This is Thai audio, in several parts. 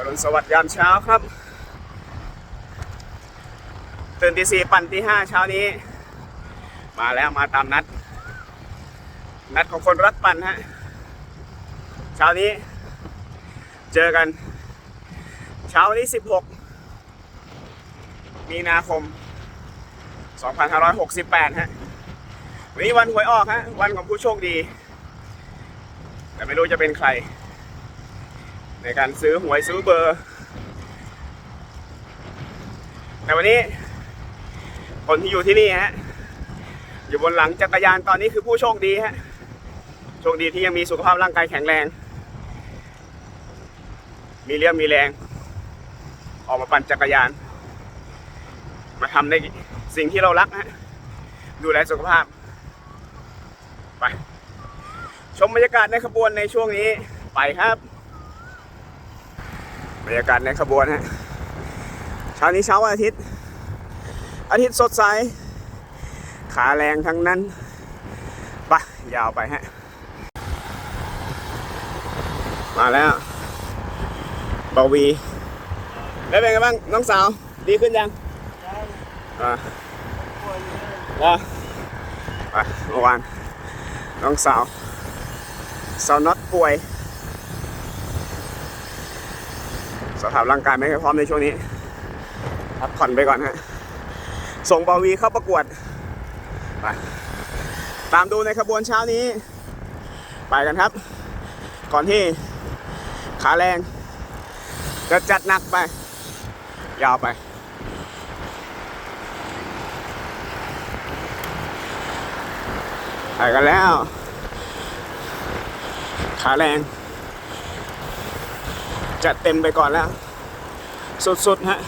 อรุณสวัสดิ์ยามเช้าครับ ตื่นตีสี่ปั่นตีห้าเช้านี้ มาแล้วมาตามนัด นัดของคนรักปั่นฮะ เช้านี้ เจอกัน เช้าวันนี้16มีนาคม 2568 ฮะ วันนี้วันหวยออกฮะ วันของผู้โชคดี แต่ไม่รู้จะเป็นใคร ในการซื้อหวยซื้อเบอร์ แต่วันนี้ คนที่อยู่ที่นี่ฮะ อยู่บนหลังจักรยานตอนนี้คือผู้โชคดีฮะ โชคดีที่ยังมีสุขภาพร่างกายแข็งแรง มีเรี่ยวมีแรง ออกมาปั่นจักรยาน มาทำในสิ่งที่เรารักฮะ ดูแลสุขภาพ ไป ชมบรรยากาศในขบวนในช่วงนี้ ไปครับบ รรยากาศในขบวนฮะเช้านี้เช้าวันอาทิตย์ อาทิตย์สดใส ขาแรงทั้งนั้นไปยาวไปฮะ มาแล้วบาวีแล้วเป็นไงบ้างน้องสาว ดีขึ้นยังอ่าอะไปเมื่อวานน้องสาว สาวน็อตป่วย สภาพร่างกายไม่ค่อยพร้อมในช่วงนี้พักผ่อนไปก่อนฮะส่งบาวีเข้าประกวดไปตามดูในขบวนเช้านี้ ไปกันครับ ก่อนที่ขาแรง จะจัดหนักไป ยาวไปไปกันแล้ว ขาแรง จัดเต็มไปก่อนแล้ว สุดๆฮะ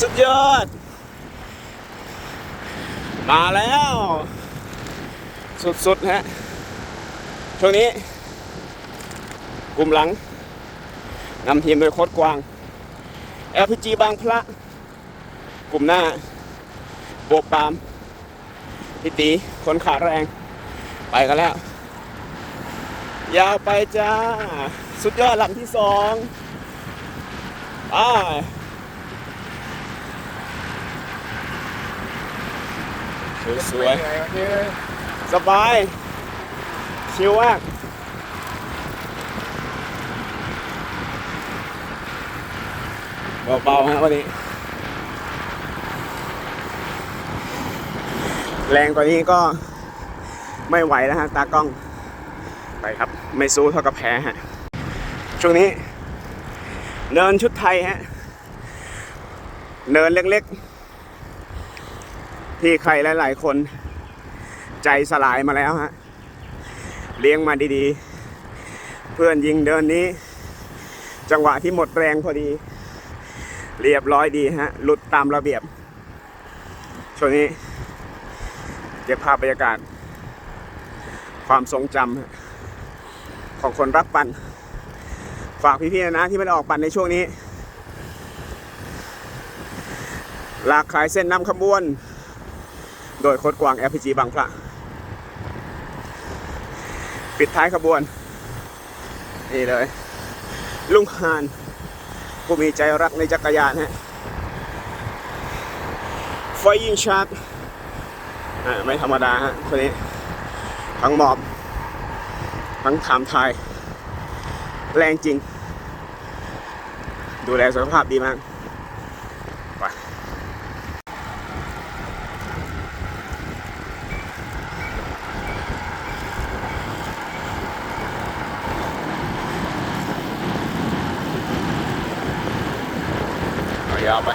สุดยอด มาแล้ว สุดๆฮะช่วงนี้ กลุ่มหลัง นำทีมโดยโค้ดกวาง LPG บางพระ กลุ่มหน้าโบกปามพิตีคนขาแรง ไปกันแล้ว ยาวไปจ้า สุดยอดลำที่สองไปสวยๆสบาย ชิวมาก เบาๆฮะวันนี้ แรงกว่านี้ก็ไม่ไหวแล้วฮะ ตากล้อง ไปครับ ไม่สู้เท่ากับแพ้ฮะ ช่วงนี้ เนินชุดไทยฮะ เนินเล็กๆ ที่ใครหลายๆคน ใจสลายมาแล้วฮะ เลี้ยงมาดีๆ เพื่อนยิงเดินนี้ จังหวะที่หมดแรงพอดี เรียบร้อยดีฮะหลุดตามระเบียบ ช่วงนี้เก็บภาพบรรยากาศ ความทรงจำของคนรักปั่น ฝากพี่ๆนะที่ไม่ได้ออกปั่นในช่วงนี้ลากขายเส้นนำขบวน โดยโคดกวาง LPG บางพระ ปิดท้ายขบวน นี่เลย ลุงฮาน ผู้มีใจรักในจักรยานฮะไฟยิงชาร์จอ่าไม่ธรรมดาฮะคนนี้ ทั้งหมอบ ทั้งถามไทยแรงจริง ดูแลสุขภาพดีมาก ไป เอา ยาวไป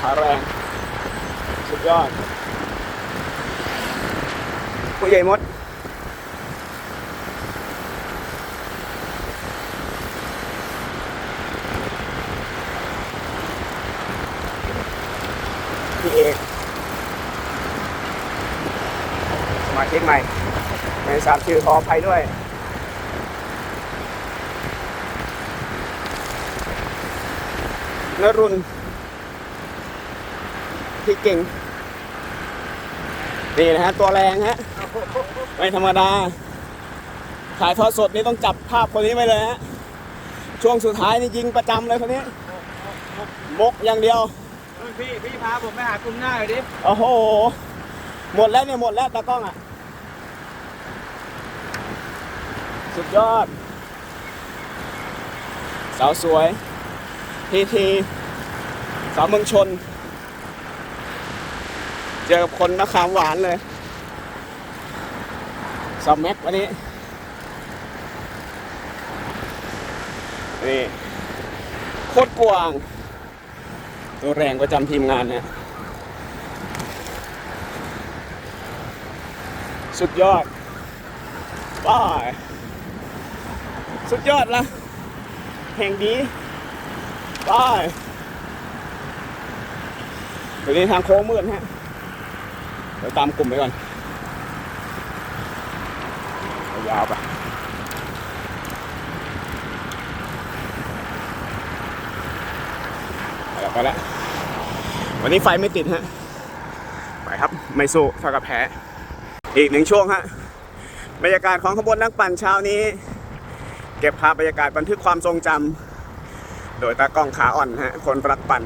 ขาแรง สุดยอดผู้ใหญ่มดพี่เอกสมาชิกใหม่ในสามชื่อขออภัยด้วย นรุนพี่เก่งนี่นะฮะ ตัวแรงฮะ ไม่ธรรมดา ถ่ายทอดสดนี่ต้องจับภาพคนนี้ไว้เลยฮะ ช่วงสุดท้ายนี่ยิงประจำเลยคนนี้ มกอย่างเดียว พี่ พี่พาผมไปหากลุ่มหน้าหน่อยดิ โอ้โห หมดแล้วเนี่ย หมดแล้วตากล้องอะ สุดยอด สาวสวย ทีทีสาวเมืองชน เจอกับคนมะขามหวานเลยสาวแม็กวันนี้ นี่โคตรกวาง ตัวแรงประจำทีมงานเนี่ย สุดยอดป้ายสุดยอดละแห่ง ดีป้ายเดี๋ยวนี้ทางโค้งมืดฮะ เดี๋ยวตามกลุ่มไปก่อน ยาวไปไปแล้วไปแล้ว วันนี้ไฟไม่ติดฮะ ไปครับ ไม่สู้เท่ากับแพ้ อีกหนึ่งช่วงฮะ บรรยากาศของขบวนนักปั่นเช้านี้ เก็บภาพบรรยากาศบันทึกความทรงจำ โดยตากล้องขาอ่อนฮะ คนรักปั่น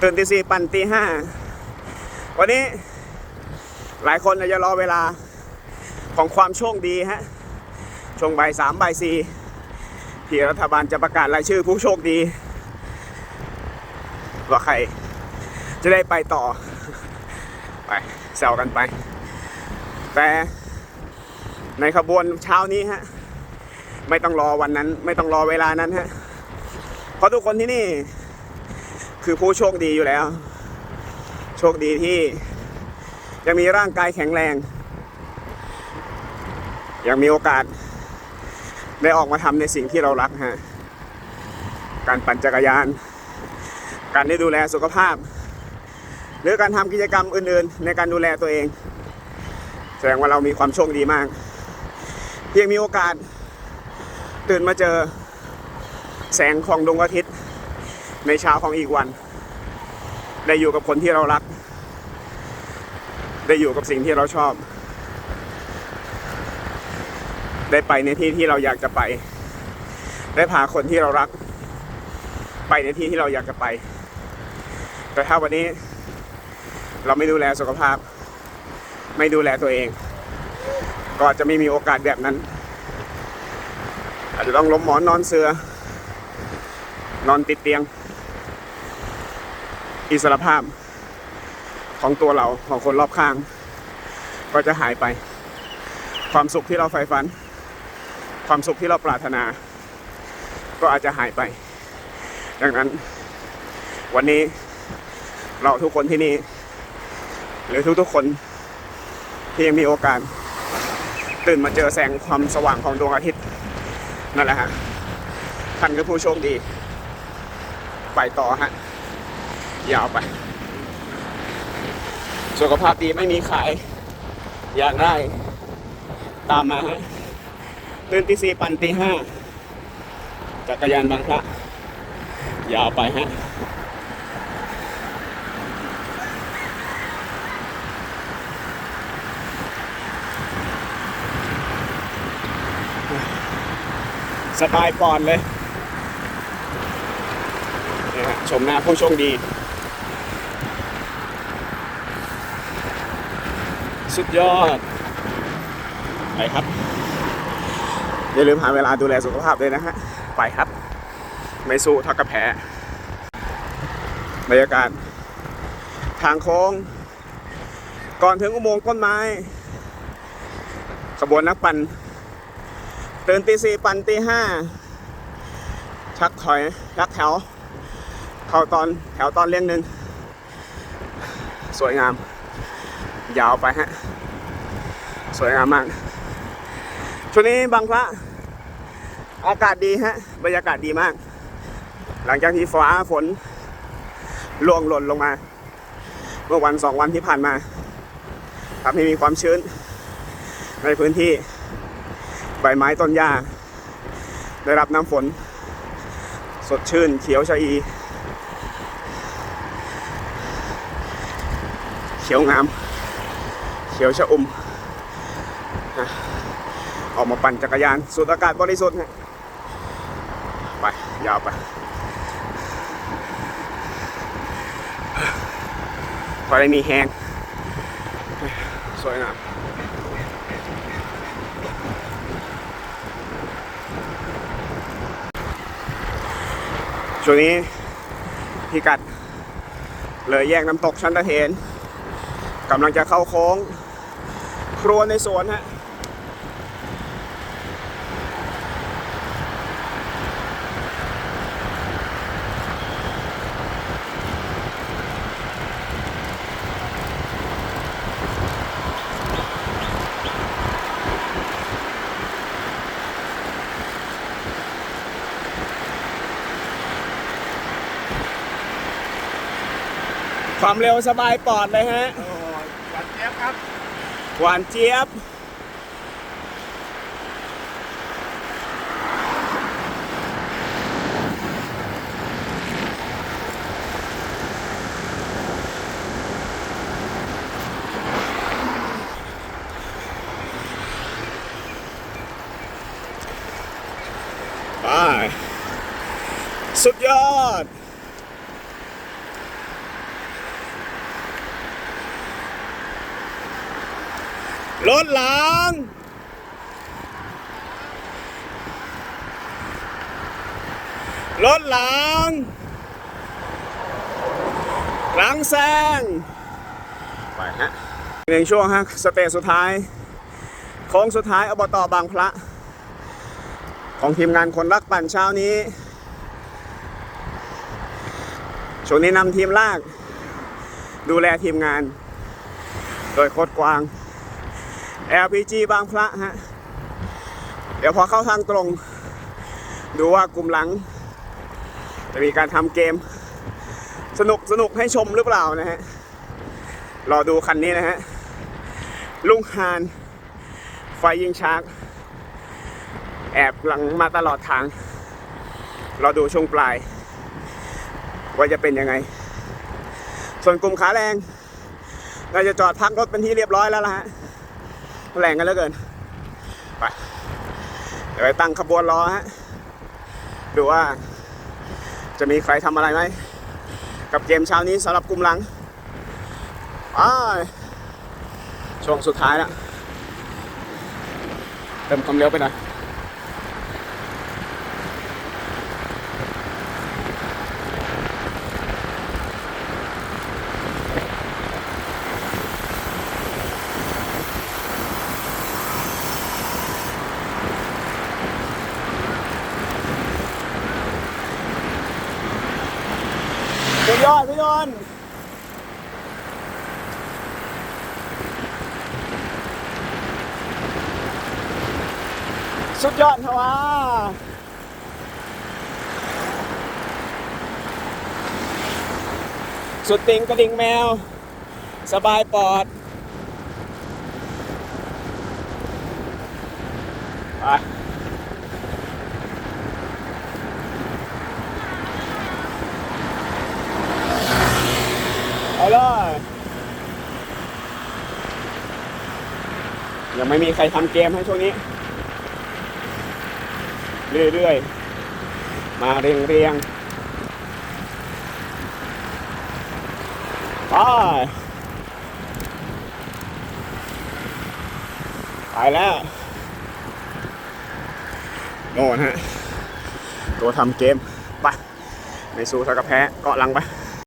ตื่นตีสี่ปั่นตีห้า วันนี้หลายคนอาจจะรอเวลาของความโชคดีฮะ ช่วงบ่ายสามบ่ายสี่ที่รัฐบาลจะประกาศรายชื่อผู้โชคดี ว่าใครจะได้ไปต่อ ไปแซวกันไป แต่ในขบวนเช้านี้ฮะ ไม่ต้องรอวันนั้น ไม่ต้องรอเวลานั้นฮะ เพราะทุกคนที่นี่ คือผู้โชคดีอยู่แล้ว โชคดีที่ ยังมีร่างกายแข็งแรง ยังมีโอกาส ได้ออกมาทำในสิ่งที่เรารักฮะการปั่นจักรยาน การได้ดูแลสุขภาพ หรือการทำกิจกรรมอื่นๆ ในการดูแลตัวเอง แสดงว่าเรามีความโชคดีมากเพียงมีโอกาส ตื่นมาเจอ แสงของดวงอาทิตย์ ในเช้าของอีกวัน ได้อยู่กับคนที่เรารัก ได้อยู่กับสิ่งที่เราชอบ ได้ไปในที่ที่เราอยากจะไป ได้พาคนที่เรารัก ไปในที่ที่เราอยากจะไป แต่ถ้าวันนี้เราไม่ดูแลสุขภาพ ไม่ดูแลตัวเอง ก็อาจจะไม่มีโอกาสแบบนั้น อาจจะต้องล้มหมอนนอนเสือ นอนติดเตียง อิสรภาพของตัวเราของคนรอบข้าง ก็จะหายไป ความสุขที่เราใฝ่ฝัน ความสุขที่เราปรารถนา ก็อาจจะหายไป ดังนั้น วันนี้เราทุกคนที่นี่ หรือทุกๆคนที่ยังมีโอกาส ตื่นมาเจอแสงความสว่างของดวงอาทิตย์ นั่นแหละฮะท่านคือผู้โชคดี ไปต่อฮะ ยาวไป สุขภาพดีไม่มีขาย อยากได้ ตามมาฮะตื่นตีสี่ปั่นตีห้าจักรยานบางพระยาวไปฮะสบายปอนเลย ชมหน้าผู้โชคดี สุดยอด ไปครับ อย่าลืมหาเวลาดูแลสุขภาพด้วยนะฮะ ไปครับ ไม่สู้ท่ากับแพ้บรรยากาศ ทางโค้ง ก่อนถึงอุโมงค์ต้นไม้ ขบวนนักปั่นตื่นตีสี่ปั่นตีห้าชักถอยชักแถว เข้าตอนแถวตอนเลี้ยงหนึ่งสวยงาม ยาวไปฮะ สวยงามมาก ช่วงนี้บางพระ อากาศดีฮะ บรรยากาศดีมาก หลังจากที่ฟ้าฝนล่วงหล่นลงมา เมื่อวันสองวันที่ผ่านมาทำให้มีความชื้น ในพื้นที่ ใบไม้ต้นหญ้า ได้รับน้ำฝน สดชื่นเขียวชะอี ขียวงาม เขียวชะอม ออกมาปั่นจักรยานสูดอากาศบริสุทธิ์ไป ยาวไป พอได้มีแหงสวยงามช่วงนี้พิกัดเลยแยกน้ำตกชั้นตะเทน กำลังจะเข้าโค้ง ครัวในสวนฮะความเร็วสบายปลอดเลยฮะ โอ้ยหวานเจี๊ยบครับ หวานเจี๊ยบ ไป สุดยอด รถหลัง รถหลัง หลังแซง ไปฮะหนึ่งช่วงฮะ สเตจสุดท้าย โค้งสุดท้ายอบตบางพระ ของทีมงานคนรักปั่นเช้านี้ช่วงนี้นำทีมลาก ดูแลทีมงาน โดยโค้ดกวาง LPG บางพระฮะ เดี๋ยวพอเข้าทางตรง ดูว่ากลุ่มหลัง จะมีการทำเกม สนุกสนุกให้ชมหรือเปล่านะฮะ รอดูคันนี้นะฮะ ลุงฮานไฟยิงชาร์กแอบหลังมาตลอดทางรอดูช่วงปลาย ว่าจะเป็นยังไง ส่วนกลุ่มขาแรง เราจะจอดพักรถเป็นที่เรียบร้อยแล้วล่ะฮะ แรงกันเหลือเกิน ไป เดี๋ยวไปตั้งขบวนรอฮะ ดูว่า จะมีใครทำอะไรไหม กับเกมเช้านี้สำหรับกลุ่มหลังไปช่วงสุดท้ายแล้วเติมความเร็วไปหน่อย สุดยอดพี่ยนต์ สุดยอดครับว่าสุดติงกระดิ่งแมว สบายปอดไปเอาเลยยังไม่มีใครทำเกมให้ช่วงนี้ เรื่อยๆ มาเรียงเรียงๆไปไปแล้วโน่นฮะ ตัวทำเกม ไปไม่สู้เท่ากับแพ้เกาะลังไป